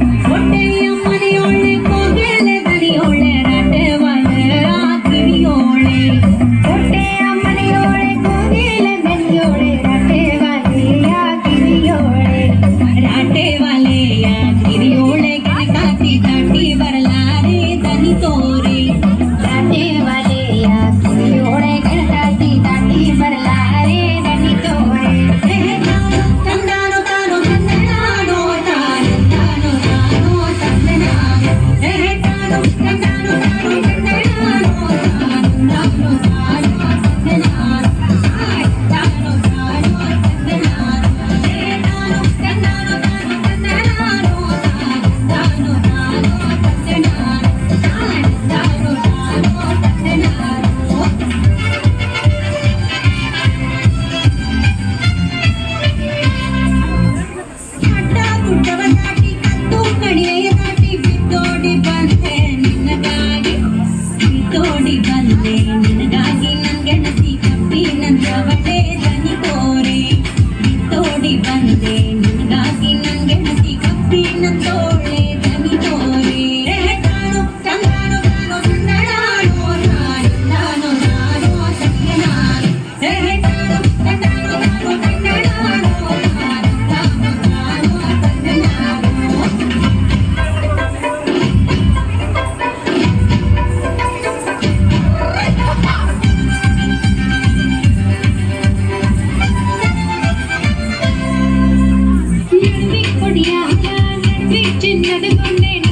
What do you மணியை கொடியாக வீட்டின் நடை கொண்டேன்